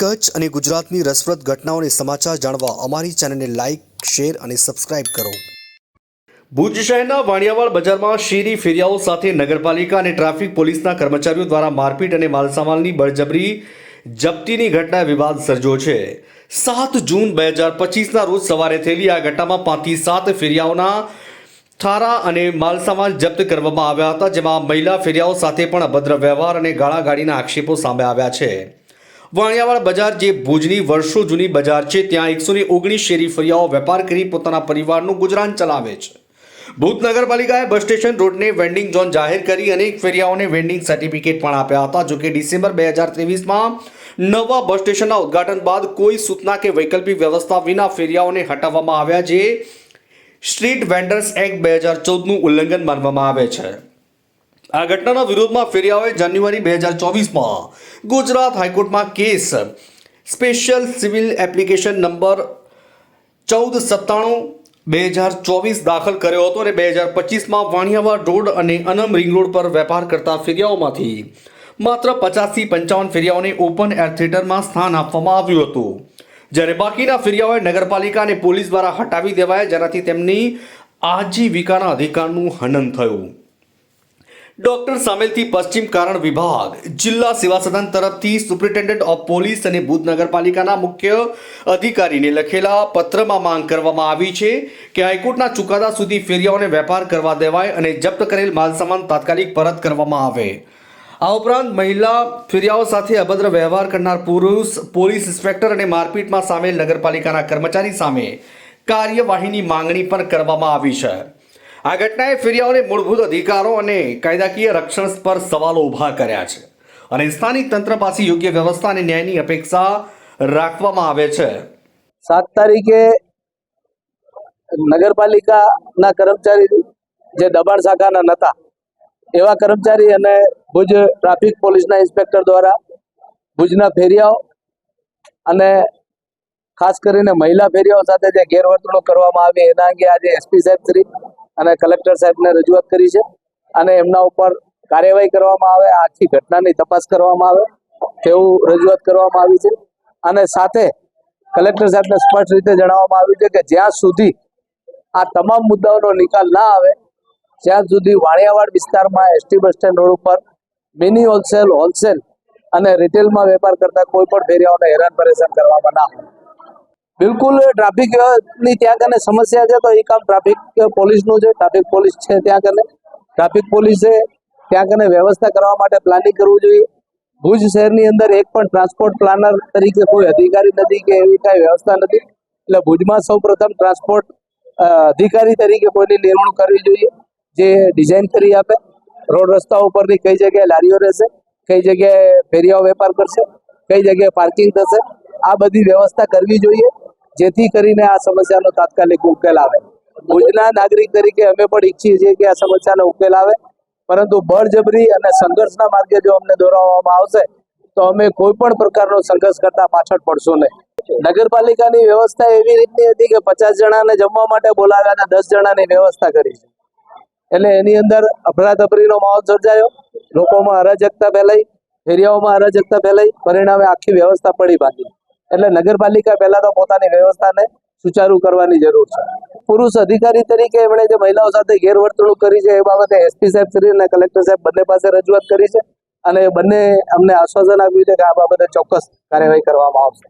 કચ્છ અને ગુજરાતની રસપ્રદ ઘટનાઓને સમાચાર જાણવા અમારી ચેનલને લાઇક શેર અને સબસ્ક્રાઇબ કરો. ભુજ શહેરના વાણિયાવાડ બજારમાં શેરી ફેરિયાઓ સાથે નગરપાલિકા અને ટ્રાફિક પોલીસના કર્મચારીઓ દ્વારા મારપીટ અને માલસામાલની બળજબરી જપ્તીની ઘટના વિવાદ સર્જ્યો છે. સાત જૂન બે હજાર પચીસના રોજ સવારે થયેલી આ ઘટનામાં પાંચથી સાત ફેરિયાઓના થારા અને માલસામાન જપ્ત કરવામાં આવ્યા હતા, જેમાં મહિલા ફેરિયાઓ સાથે પણ અભદ્ર વ્યવહાર અને ગાળાગાડીના આક્ષેપો સામે આવ્યા છે. વાણિયાવાડ બજાર જે ભુજની વર્ષો જૂની બજાર છે, ત્યાં એકસો ને ઓગણીસ શેરી ફેરિયાઓ વેપાર કરી પોતાના પરિવારનું ગુજરાન ચલાવે છે. ભૂત નગરપાલિકાએ બસ સ્ટેશન રોડને વેન્ડિંગ ઝોન જાહેર કરી અનેક ફેરિયાઓને વેન્ડિંગ સર્ટિફિકેટ પણ આપ્યા હતા જોકે ડિસેમ્બર બે હજાર ત્રેવીસમાં નવા બસ સ્ટેશનના ઉદ્ઘાટન બાદ કોઈ સૂચના કે વૈકલ્પિક વ્યવસ્થા વિના ફેરિયાઓને હટાવવામાં આવ્યા, જે સ્ટ્રીટ વેન્ડર્સ એક્ટ બે હજાર ચૌદનું ઉલ્લંઘન માનવામાં આવે છે. આ ઘટનાના વિરોધમાં ફેરિયાઓએ જાન્યુઆરી બે હજાર ચોવીસમાં ગુજરાત હાઈકોર્ટમાં case special civil application number ચૌદ સત્તાણું બે હજાર ચોવીસ દાખલ કર્યો હતો અને બે હજાર પચીસમાં વાણિયાવાડ રોડ અને અનમ રિંગ રોડ પર વેપાર કરતા ફેરિયાઓમાંથી માત્ર પચાસથી પંચાવન ફેરિયાઓને ઓપન એર થિયેટરમાં સ્થાન આપવામાં આવ્યું હતું. જ્યારે બાકીના ફેરિયાઓએ નગરપાલિકા અને પોલીસ દ્વારા હટાવી દેવાયા, જેનાથી તેમની આજીવિકાના અધિકારનું હનન થયું. ડોક્ટર સામેલથી પશ્ચિમ કારણ વિભાગ, જિલ્લા સેવા સદન તરફથી સુપ્રિન્ટેન્ડન્ટ ઓફ પોલીસ અને ભુજ નગરપાલિકાના મુખ્ય અધિકારીને લખેલા પત્રમાં માંગ કરવામાં આવી છે કે હાઈકોર્ટના ચુકાદા સુધી ફેરિયાઓને વેપાર કરવા દેવાય અને જપ્ત કરેલ માલસામાન તાત્કાલિક પરત કરવામાં આવે. આ ઉપરાંત મહિલા ફેરિયાઓ સાથે અભદ્ર વ્યવહાર કરનાર પુરુષ, પોલીસ ઇન્સ્પેક્ટર અને મારપીટમાં સામેલ નગરપાલિકાના કર્મચારી સામે કાર્યવાહીની માંગણી પણ કરવામાં આવી છે. આ ઘટનાએ ફેરિયાઓને મૂળભૂત અધિકારો અને કાયદાકીય રક્ષણ પર સવાલો ઊભા કર્યા છે અને સ્થાનિક તંત્ર પાસે યોગ્ય વ્યવસ્થા અને ન્યાયની અપેક્ષા રાખવામાં આવે છે. સાત તારીખે નગરપાલિકાના કર્મચારી જે દબાણ શાખાના નહોતા એવા કર્મચારી અને ભુજ ટ્રાફિક પોલીસના ઇન્સ્પેક્ટર દ્વારા ભુજના ફેરિયાઓ અને ખાસ કરીને મહિલા ફેરિયાઓ સાથે જે ગેરવર્તણૂક કરવામાં આવી, એના અંગે આજે એસપી સાહેબ શ્રી અને કલેક્ટર સાહેબને રજૂઆત કરી છે અને એમના ઉપર કાર્યવાહી કરવામાં આવે, આખી ઘટનાની તપાસ કરવામાં આવે, તેવું રજૂઆત કરવામાં આવી છે. અને સાથે કલેક્ટર સાહેબને સ્પષ્ટ રીતે જણાવવામાં આવ્યું છે કે જ્યાં સુધી આ તમામ મુદ્દાઓનો નિકાલ ના આવે જ્યાં સુધી વાણિયાવાડ વિસ્તારમાં એસટી બસ સ્ટેન્ડ રોડ ઉપર મિની હોલસેલ હોલસેલ અને રિટેલમાં વેપાર કરતા કોઈ પણ ફેરિયાઓને હેરાન પરેશાન કરવામાં ના આવે. બિલકુલ ટ્રાફિકની ત્યાં કને સમસ્યા છે તો એ કામ ટ્રાફિક પોલીસનું છે ટ્રાફિક પોલીસ છે ત્યાં કને. ટ્રાફિક પોલીસે ત્યાં કને વ્યવસ્થા કરવા માટે પ્લાનિંગ કરવું જોઈએ. ભુજ શહેરની અંદર એક પણ ટ્રાન્સપોર્ટ પ્લાનર તરીકે કોઈ અધિકારી નથી કે એવી કાંઈ વ્યવસ્થા નથી. એટલે ભુજમાં સૌ પ્રથમ ટ્રાન્સપોર્ટ અધિકારી તરીકે કોઈની નિમણૂક કરવી જોઈએ, જે ડિઝાઇન કરી આપે. રોડ રસ્તા ઉપરની કઈ જગ્યાએ લારીઓ રહેશે, કઈ જગ્યાએ ફેરિયાઓ વેપાર કરશે, કઈ જગ્યાએ પાર્કિંગ થશે, આ બધી વ્યવસ્થા કરવી જોઈએ. જેથી કરીને આ સમસ્યાનો તાત્કાલિક ઉકેલ આવે. ભુજના નાગરિક તરીકે અમે પણ ઈચ્છીએ છીએ કે આ સમસ્યાનો ઉકેલ આવે. પરંતુ બળજબરી અને સંઘર્ષના માર્ગે જો અમને દોરાવવામાં આવશે, તો અમે કોઈ પણ પ્રકારનો સંઘર્ષ કરતા પાછળ પડશું નહીં. નગરપાલિકાની વ્યવસ્થા એવી રીતની હતી કે પચાસ જણાને જમવા માટે બોલાવ્યા અને દસ જણાની વ્યવસ્થા કરી છે. એટલે એની અંદર અફરાતફરીનો માહોલ સર્જાયો. લોકોમાં અરાજકતા ફેલાઈ, ફેરિયાઓમાં અરાજકતા ફેલાઈ. પરિણામે આખી વ્યવસ્થા પડી બાકી. એટલે નગરપાલિકા પહેલા તો પોતાની વ્યવસ્થાને સુચારુ કરવાની જરૂર છે. પુરુષ અધિકારી તરીકે એમણે જે મહિલાઓ સાથે ગેરવર્તણૂક કરી છે એ બાબતે એસપી સાહેબ શ્રી અને કલેક્ટર સાહેબ બંને પાસે રજૂઆત કરી છે અને બંને અમને આશ્વાસન આપ્યું છે કે આ બાબતે ચોક્કસ કાર્યવાહી કરવામાં આવશે.